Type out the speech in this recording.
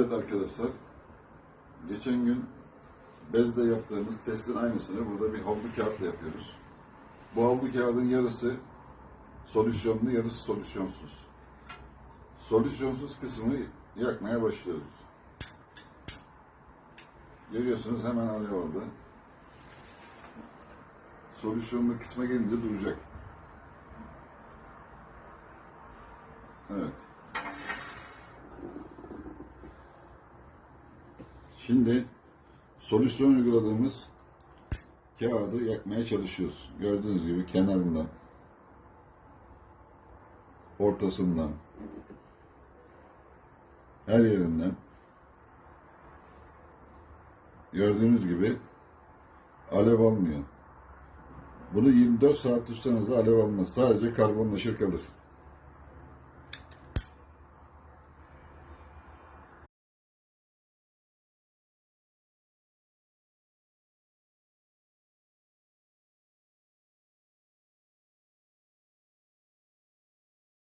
Evet arkadaşlar, geçen gün bezle yaptığımız testin aynısını burada bir havlu kağıtla yapıyoruz. Bu havlu kağıdın yarısı solüsyonlu, yarısı solüsyonsuz. Solüsyonsuz kısmı yakmaya başlıyoruz. Görüyorsunuz hemen alev aldı. Solüsyonlu kısma gelince duracak. Evet. Şimdi solüsyon uyguladığımız kağıdı yakmaya çalışıyoruz. Gördüğünüz gibi kenarından, ortasından, her yerinden gördüğünüz gibi alev almıyor. Bunu 24 saat tutsanız alev almaz. Sadece karbonlaşır kalır.